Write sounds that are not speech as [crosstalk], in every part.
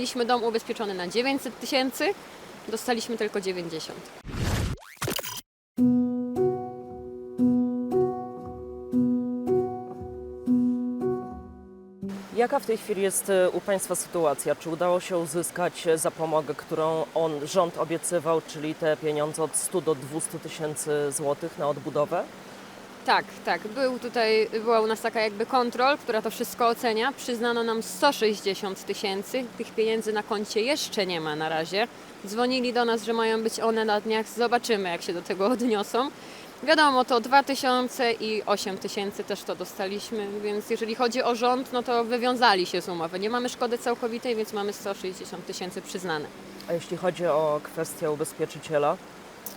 Mieliśmy dom ubezpieczony na 900 tysięcy, dostaliśmy tylko 90. Jaka w tej chwili jest e, u Państwa sytuacja? Czy udało się uzyskać zapomogę, którą on, rząd obiecywał, czyli te pieniądze od 100 do 200 tysięcy złotych na odbudowę? Tak, tak. Był tutaj, była u nas taka jakby kontrol, która to wszystko ocenia. Przyznano nam 160 tysięcy. Tych pieniędzy na koncie jeszcze nie ma na razie. Dzwonili do nas, że mają być one na dniach. Zobaczymy, jak się do tego odniosą. Wiadomo, to 2000 i 8 tysięcy też to dostaliśmy, więc jeżeli chodzi o rząd, no to wywiązali się z umowy. Nie mamy szkody całkowitej, więc mamy 160 tysięcy przyznane. A jeśli chodzi o kwestię ubezpieczyciela,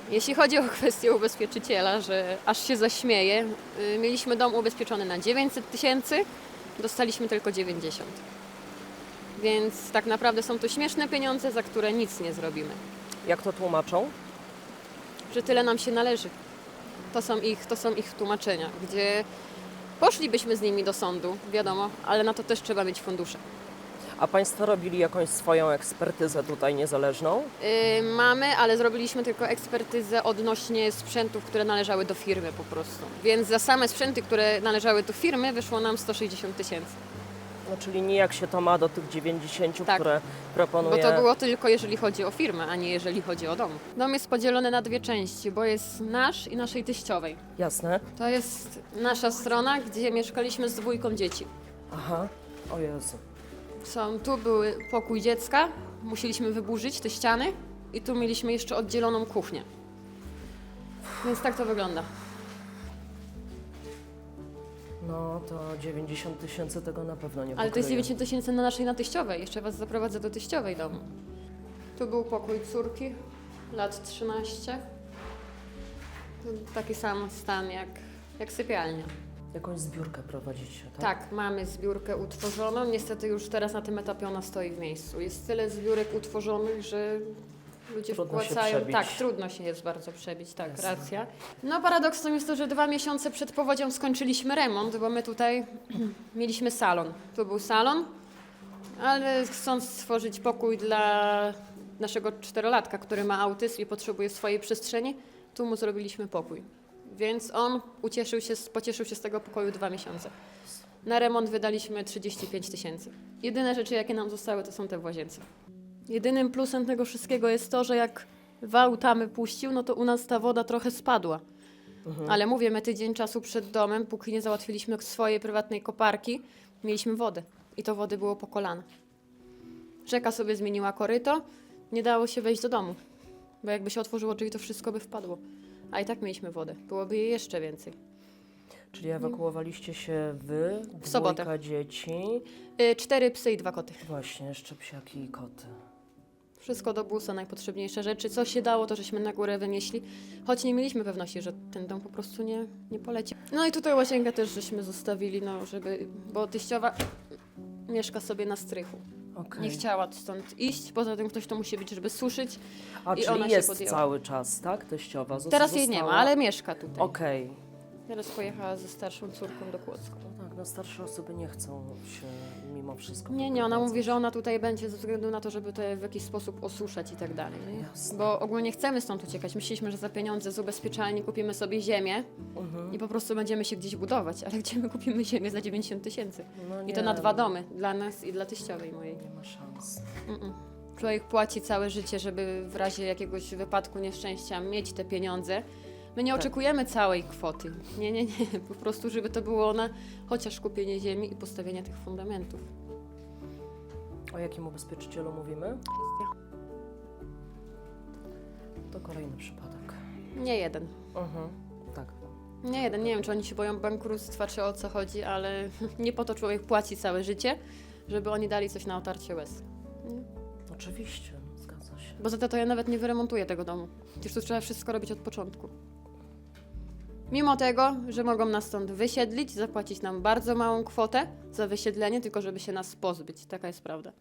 Jeśli chodzi o kwestię ubezpieczyciela, że aż się zaśmieję, y, mieliśmy dom ubezpieczony na 900 tysięcy, dostaliśmy tylko 90. Więc tak naprawdę są to śmieszne pieniądze, za które nic nie zrobimy. jak to tłumaczą? Że tyle nam się należy. To są ich, to są ich tłumaczenia, gdzie poszlibyśmy z nimi do sądu, wiadomo, ale na to też trzeba mieć fundusze. A Państwo robili jakąś swoją ekspertyzę tutaj niezależną? Y, mamy, ale zrobiliśmy tylko ekspertyzę odnośnie sprzętów, które należały do firmy po prostu. Więc za same sprzęty, które należały do firmy, wyszło nam 160 tysięcy. No, czyli nijak się to ma do tych 90, Tak. które proponuje... Bo to było tylko jeżeli chodzi o firmę, a nie jeżeli chodzi o dom. Dom jest podzielony na dwie części, bo jest nasz i naszej teściowej. Jasne. To jest nasza strona, gdzie mieszkaliśmy z dwójką dzieci. Aha. O Jezu. Są, tu były pokój dziecka, musieliśmy wyburzyć te ściany i tu mieliśmy jeszcze oddzieloną kuchnię. Więc tak to wygląda. No to 90 tysięcy tego na pewno nie Ale to jest pokryje. 90 tysięcy na naszej na teściowej. Jeszcze was zaprowadzę do teściowej domu. Tu był pokój córki, lat 13. Tu taki sam stan jak, jak sypialnia. Jakąś zbiórkę prowadzicie, tak? Tak, mamy zbiórkę utworzoną. Niestety już teraz na tym etapie ona stoi w miejscu. Jest tyle zbiórek utworzonych, że ludzie Trudno wpłacają. Tak, trudno się jest bardzo przebić, tak, Jasne. racja. No paradoksem jest to, że dwa miesiące przed powodzią skończyliśmy remont, bo my tutaj [clears throat] mieliśmy salon. Tu był salon, ale chcąc stworzyć pokój dla naszego czterolatka, który ma autyzm i potrzebuje swojej przestrzeni, tu mu zrobiliśmy pokój. Więc on ucieszył się, pocieszył się z tego pokoju dwa miesiące. Na remont wydaliśmy 35 tysięcy. Jedyne rzeczy, jakie nam zostały, to są te w łazience. Jedynym plusem tego wszystkiego jest to, że jak wał tamy puścił, no to u nas ta woda trochę spadła. Ale mówię, my tydzień czasu przed domem, póki nie załatwiliśmy swojej prywatnej koparki, mieliśmy wodę. I to wody było po kolana. Rzeka sobie zmieniła koryto, nie dało się wejść do domu. Bo jakby się otworzyło drzwi, to wszystko by wpadło. A i tak mieliśmy wodę. Byłoby jej jeszcze więcej. Czyli ewakuowaliście się wy, W sobotę. dwójka dzieci, Y, cztery psy i dwa koty. właśnie jeszcze psiaki i koty. Wszystko do busa, najpotrzebniejsze rzeczy. Co się dało, to żeśmy na górę wynieśli. Choć nie mieliśmy pewności, że ten dom po prostu nie, nie poleci. No i tutaj łazienkę też żeśmy zostawili, no żeby... Bo teściowa mieszka sobie na strychu. Okej. Nie chciała stąd iść. Poza tym ktoś to musi być, żeby suszyć. A i czyli ona się jest podjęła. cały czas, tak? Teściowa Zos- Teraz jej nie ma, została- ale mieszka tutaj. Okej. Teraz pojechała ze starszą córką do Kłodzka. No tak, no starsze osoby nie chcą się mimo wszystko Nie, nie, ona mówi, że ona tutaj będzie ze względu na to, żeby to w jakiś sposób osuszać i tak dalej. nie? Jasne. Bo ogólnie chcemy stąd uciekać. Myśleliśmy, że za pieniądze z ubezpieczalni kupimy sobie ziemię Mhm. i po prostu będziemy się gdzieś budować. Ale gdzie my kupimy ziemię za 90 tysięcy? No I nie, to na dwa domy, dla nas i dla teściowej mojej. Nie ma szans. Mm-mm. Człowiek płaci całe życie, żeby w razie jakiegoś wypadku, nieszczęścia mieć te pieniądze. My nie Tak. oczekujemy całej kwoty. Nie, nie, nie. [laughs] Po prostu, żeby to było na chociaż kupienie ziemi i postawienie tych fundamentów. O jakim ubezpieczycielu mówimy? To kolejny przypadek. Nie jeden. Mhm. Tak. Nie jeden. Nie wiem, czy oni się boją bankructwa, czy o co chodzi, ale [laughs] nie po to człowiek płaci całe życie, żeby oni dali coś na otarcie łez. Oczywiście, zgadza się. Bo za to, to ja nawet nie wyremontuję tego domu. Przecież tu trzeba wszystko robić od początku. Mimo tego, że mogą nas stąd wysiedlić, zapłacić nam bardzo małą kwotę za wysiedlenie, tylko żeby się nas pozbyć. Taka jest prawda.